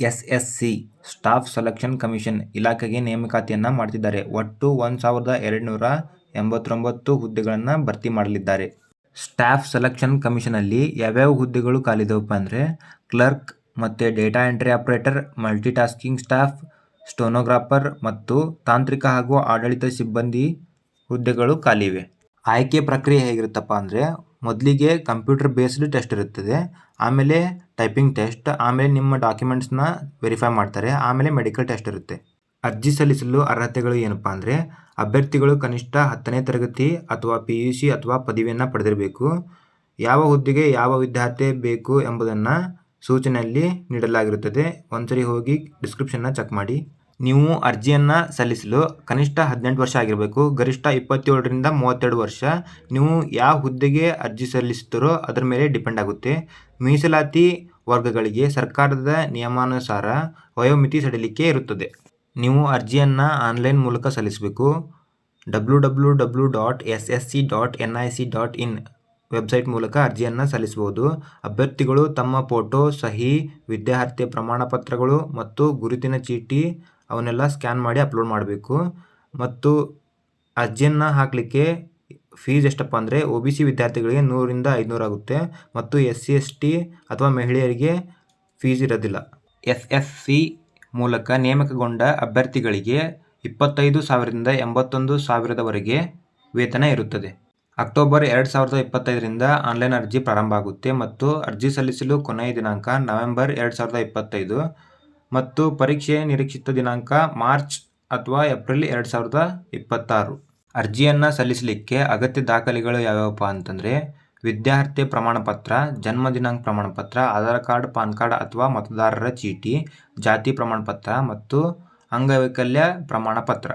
S S C staff selection commission ಇಲಾಖೆಗೆ ನೇಮಕಾತಿಯನ್ನು ಮಾಡ್ತಿದ್ದಾರೆ. ಒಟ್ಟು ಒಂದು ಸಾವಿರದ ಎರಡುನೂರ ಎಂಬತ್ತೊಂಬತ್ತು ಹುದ್ದೆಗಳನ್ನು ಭರ್ತಿ ಮಾಡಲಿದ್ದಾರೆ. ಸ್ಟಾಫ್ ಸೆಲೆಕ್ಷನ್ ಕಮಿಷನಲ್ಲಿ ಯಾವ್ಯಾವ ಹುದ್ದೆಗಳು ಖಾಲಿದವಪ್ಪ ಅಂದರೆ ಕ್ಲರ್ಕ್ ಮತ್ತು data entry operator, multitasking staff, stenographer ಮತ್ತು ತಾಂತ್ರಿಕ ಹಾಗೂ ಆಡಳಿತ ಸಿಬ್ಬಂದಿ ಹುದ್ದೆಗಳು ಖಾಲಿವೆ. ಆಯ್ಕೆ ಪ್ರಕ್ರಿಯೆ ಹೇಗಿರುತ್ತಪ್ಪ ಅಂದರೆ ಮೊದಲಿಗೆ ಕಂಪ್ಯೂಟರ್ ಬೇಸ್ಡ್ ಟೆಸ್ಟ್ ಇರುತ್ತದೆ. ಆಮೇಲೆ ಟೈಪಿಂಗ್ ಟೆಸ್ಟ್, ಆಮೇಲೆ ನಿಮ್ಮ ಡಾಕ್ಯುಮೆಂಟ್ಸ್ನ ವೆರಿಫೈ ಮಾಡ್ತಾರೆ, ಆಮೇಲೆ ಮೆಡಿಕಲ್ ಟೆಸ್ಟ್ ಇರುತ್ತೆ. ಅರ್ಜಿ ಸಲ್ಲಿಸಲು ಅರ್ಹತೆಗಳು ಏನಪ್ಪ ಅಂದರೆ, ಅಭ್ಯರ್ಥಿಗಳು ಕನಿಷ್ಠ ಹತ್ತನೇ ತರಗತಿ ಅಥವಾ ಪಿ ಯು ಸಿ ಅಥವಾ ಪದವಿಯನ್ನು ಪಡೆದಿರಬೇಕು. ಯಾವ ಹುದ್ದೆಗೆ ಯಾವ ವಿದ್ಯಾರ್ಥಿ ಬೇಕು ಎಂಬುದನ್ನು ಸೂಚನೆಯಲ್ಲಿ ನೀಡಲಾಗಿರುತ್ತದೆ. ಒಂದ್ಸರಿ ಹೋಗಿ ಡಿಸ್ಕ್ರಿಪ್ಷನ್ನ ಚೆಕ್ ಮಾಡಿ. ನೀವು ಅರ್ಜಿಯನ್ನು ಸಲ್ಲಿಸಲು ಕನಿಷ್ಠ ಹದಿನೆಂಟು ವರ್ಷ ಆಗಿರಬೇಕು, ಗರಿಷ್ಠ ಇಪ್ಪತ್ತೇಳರಿಂದ ಮೂವತ್ತೆರಡು ವರ್ಷ. ನೀವು ಯಾವ ಹುದ್ದೆಗೆ ಅರ್ಜಿ ಸಲ್ಲಿಸ್ತೀರೋ ಅದರ ಮೇಲೆ ಡಿಪೆಂಡ್ ಆಗುತ್ತೆ. ಮೀಸಲಾತಿ ವರ್ಗಗಳಿಗೆ ಸರ್ಕಾರದ ನಿಯಮಾನುಸಾರ ವಯೋಮಿತಿ ಸಡಿಲಿಕೆ ಇರುತ್ತದೆ. ನೀವು ಅರ್ಜಿಯನ್ನು ಆನ್ಲೈನ್ ಮೂಲಕ ಸಲ್ಲಿಸಬೇಕು. W W W dot S S C dot N I C dot in website ಮೂಲಕ ಅರ್ಜಿಯನ್ನು ಸಲ್ಲಿಸಬಹುದು. ಅಭ್ಯರ್ಥಿಗಳು ತಮ್ಮ ಫೋಟೋ ಸಹಿ, ವಿದ್ಯಾರ್ಥಿ ಪ್ರಮಾಣಪತ್ರಗಳು ಮತ್ತು ಗುರುತಿನ ಚೀಟಿ ಅವನ್ನೆಲ್ಲ ಸ್ಕ್ಯಾನ್ ಮಾಡಿ ಅಪ್ಲೋಡ್ ಮಾಡಬೇಕು. ಮತ್ತು ಅರ್ಜಿಯನ್ನು ಹಾಕಲಿಕ್ಕೆ ಫೀಸ್ ಎಷ್ಟಪ್ಪ ಅಂದರೆ ಒ ಬಿ ಸಿ ವಿದ್ಯಾರ್ಥಿಗಳಿಗೆ ನೂರಿಂದ ಐದುನೂರು ಆಗುತ್ತೆ. ಮತ್ತು ಎಸ್ ಸಿ ಎಸ್ ಟಿ ಅಥವಾ ಮಹಿಳೆಯರಿಗೆ ಫೀಸ್ ಇರೋದಿಲ್ಲ. ಎಸ್ ಎಸ್ ಸಿ ಮೂಲಕ ನೇಮಕಗೊಂಡ ಅಭ್ಯರ್ಥಿಗಳಿಗೆ ಇಪ್ಪತ್ತೈದು ಸಾವಿರದಿಂದ ಎಂಬತ್ತೊಂದು ಸಾವಿರದವರೆಗೆ ವೇತನ ಇರುತ್ತದೆ. ಅಕ್ಟೋಬರ್ ಎರಡು ಸಾವಿರದ ಇಪ್ಪತ್ತೈದರಿಂದ ಆನ್ಲೈನ್ ಅರ್ಜಿ ಪ್ರಾರಂಭ ಆಗುತ್ತೆ. ಮತ್ತು ಅರ್ಜಿ ಸಲ್ಲಿಸಲು ಕೊನೆಯ ದಿನಾಂಕ ನವೆಂಬರ್ ಎರಡು ಸಾವಿರದ ಇಪ್ಪತ್ತೈದು. ಮತ್ತು ಪರೀಕ್ಷೆ ನಿರೀಕ್ಷಿತ ದಿನಾಂಕ ಮಾರ್ಚ್ ಅಥವಾ ಏಪ್ರಿಲ್ ಎರಡು ಸಾವಿರದ ಇಪ್ಪತ್ತಾರು. ಅರ್ಜಿಯನ್ನು ಸಲ್ಲಿಸಲಿಕ್ಕೆ ಅಗತ್ಯ ದಾಖಲೆಗಳು ಯಾವ್ಯಾವಪ್ಪ ಅಂತಂದರೆ, ವಿದ್ಯಾರ್ಥಿ ಪ್ರಮಾಣಪತ್ರ, ಜನ್ಮ ದಿನಾಂಕ ಪ್ರಮಾಣಪತ್ರ, ಆಧಾರ್ ಕಾರ್ಡ್, ಪಾನ್ ಕಾರ್ಡ್ ಅಥವಾ ಮತದಾರರ ಚೀಟಿ, ಜಾತಿ ಪ್ರಮಾಣಪತ್ರ ಮತ್ತು ಅಂಗವೈಕಲ್ಯ ಪ್ರಮಾಣ ಪತ್ರ